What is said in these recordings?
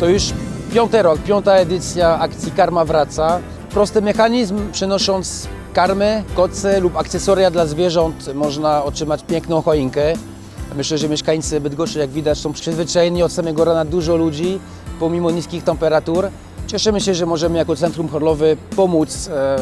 To już piąty rok, piąta edycja akcji Karma Wraca. Prosty mechanizm, przynosząc karmy, koce lub akcesoria dla zwierząt można otrzymać piękną choinkę. Myślę, że mieszkańcy Bydgoszczy, jak widać, są przyzwyczajeni od samego rana dużo ludzi, pomimo niskich temperatur. Cieszymy się, że możemy jako Centrum Horlowy pomóc e,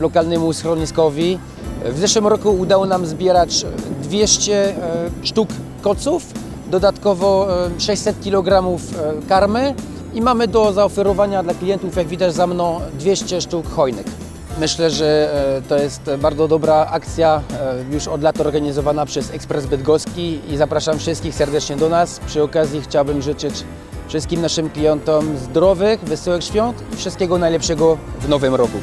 lokalnemu schroniskowi. W zeszłym roku udało nam zbierać 200 e, sztuk koców, dodatkowo e, 600 kg e, karmy i mamy do zaoferowania dla klientów, jak widać za mną, 200 sztuk hojnych. Myślę, że e, to jest bardzo dobra akcja, e, już od lat organizowana przez Ekspres Bydgoski i zapraszam wszystkich serdecznie do nas. Przy okazji chciałbym życzyć wszystkim naszym klientom zdrowych, wesołych świąt i wszystkiego najlepszego w nowym roku.